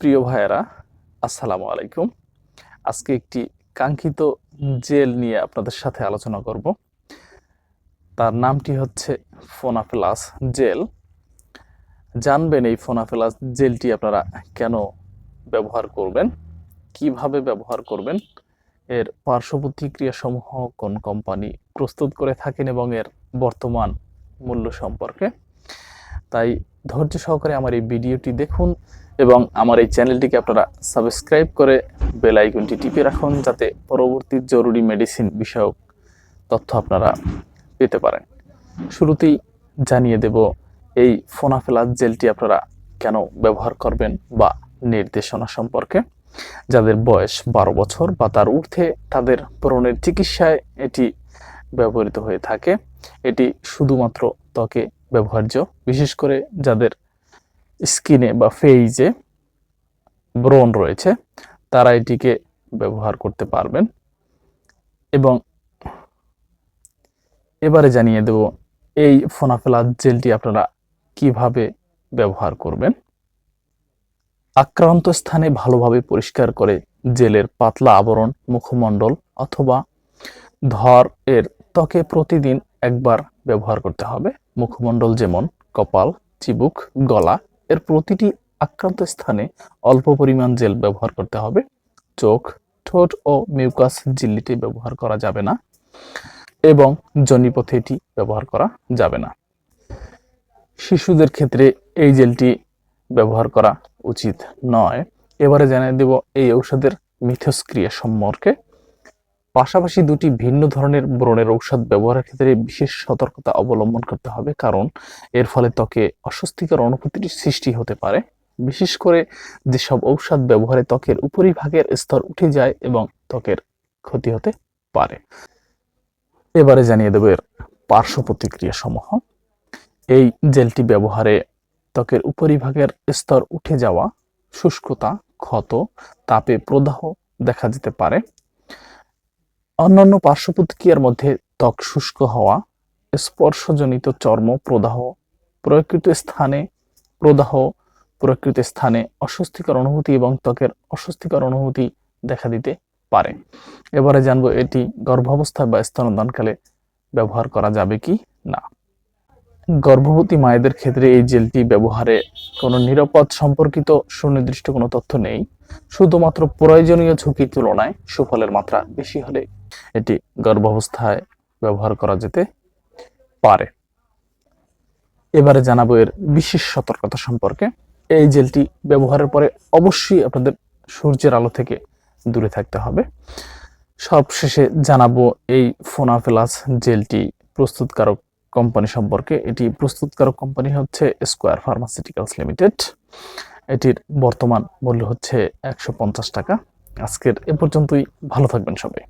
প্রিয় ভাইয়েরা, আসসালামু আলাইকুম। আজকে একটি কাঙ্ক্ষিত জেল নিয়ে আপনাদের সাথে আলোচনা করব। তার নামটি হচ্ছে ফোনাফেলাস জেল। জানবেন এই ফোনাফেলাস জেলটি আপনারা কেন ব্যবহার করবেন, কীভাবে ব্যবহার করবেন, এর পার্শ্ব প্রতিক্রিয়াসমূহ কোন কোম্পানি প্রস্তুত করে থাকেন এবং এর বর্তমান মূল্য সম্পর্কে। তাই ধৈর্য সহকারে আমার এই ভিডিওটি দেখুন এবং আমার এই চ্যানেলটিকে আপনারা সাবস্ক্রাইব করে বেল আইকনটি টিপে রাখুন যাতে পরবর্তী জরুরি মেডিসিন বিষয়ক তথ্য আপনারা পেতে পারেন। শুরুতেই জানিয়ে দেব, এই ফোনাফেলাস জেলটি আপনারা কেন ব্যবহার করবেন বা নির্দেশনা সম্পর্কে? যাদের বয়স বারো বছর বা তার ঊর্ধ্বে তাদের ব্রণের চিকিৎসায় এটি ব্যবহৃত হয়ে থাকে। এটি শুধুমাত্র ত্বকে ব্যবহার্য, বিশেষ করে যাদের স্কিনে বা ফেইজে ব্রণ রয়েছে, তারা এটিকে ব্যবহার করতে পারবেন। এবং এবারে জানিয়ে দেব এই ফোনাফেলা জেলটি আপনারা কীভাবে ব্যবহার করবেন। আক্রান্ত স্থানে ভালোভাবে পরিষ্কার করে জেলের পাতলা আবরণ, মুখমণ্ডল অথবা ধর এর ত্বকে প্রতিদিন একবার ব্যবহার করতে হবে। মুখমণ্ডল যেমন কপাল, চিবুক, গলা এর প্রতিটি আক্রান্ত স্থানে অল্প পরিমাণ জেল ব্যবহার করতে হবে। চোখ, ঠোঁট ও মিউকাস ঝিল্লিটি ব্যবহার করা যাবে না এবং জনিপথে এটি ব্যবহার করা যাবে না। শিশুদের ক্ষেত্রে এই জেলটি ব্যবহার করা উচিত নয়। এবারে জানিয়ে দেব এই ঔষধের মিথস্ক্রিয়া সম্পর্কে। পাশাপাশি দুটি ভিন্ন ধরনের ব্রণের ঔষধ ব্যবহারের ক্ষেত্রে বিশেষ সতর্কতা অবলম্বন করতে হবে, কারণ এর ফলে ত্বকে অস্বস্তিকর অনুভূতির সৃষ্টি হতে পারে। বিশেষ করে যেসব ঔষধ ব্যবহারে ত্বকের উপরিভাগের স্তর উঠে যায় এবং ত্বকের ক্ষতি হতে পারে। এবারে জানিয়ে দেব এর পার্শ্ব প্রতিক্রিয়া সমূহ এই জেলটি ব্যবহারে ত্বকের উপরিভাগের স্তর উঠে যাওয়া, শুষ্কতা, ক্ষত, তাপে প্রদাহ দেখা যেতে পারে। অন্যান্য পার্শ্বপ্রতিক্রিয়ার মধ্যে ত্বক শুষ্ক হওয়া, স্পর্শজনিত চর্ম প্রদাহ, প্রকৃত স্থানে প্রদাহ, প্রকৃত স্থানে অস্বস্তিকর অনুভূতি এবং ত্বকের অস্বস্তিকর অনুভূতি দেখা দিতে পারে। এবারে জানব এটি গর্ভাবস্থায় বা স্তনদানকালে ব্যবহার করা যাবে কি না। গর্ভবতী মায়েদের ক্ষেত্রে এই জেলটি ব্যবহারে কোনো নিরাপদ সম্পর্কিত সুনির্দিষ্ট কোনো তথ্য নেই। শুধুমাত্র প্রয়োজনীয় ঝুঁকির তুলনায় সুফলের মাত্রা বেশি হলে এটি গর্ভাবস্থায় ব্যবহার করা যেতে পারে। এবারে জানাব এর বিশেষ সতর্কতা সম্পর্কে। এই জেলটি ব্যবহারের পরে অবশ্যই আপনাদের সূর্যের আলো থেকে দূরে থাকতে হবে। সবশেষে জানাব এই ফোনাফেলাস জেলটি প্রস্তুতকারক কোম্পানি সম্পর্কে। এটি প্রস্তুতকারক কোম্পানি হচ্ছে স্কোয়ার ফার্মাসিউটিক্যালস লিমিটেড। এটির বর্তমান মূল্য হচ্ছে একশো পঞ্চাশ টাকা। আজকের এ পর্যন্তই। ভালো থাকবেন সবাই।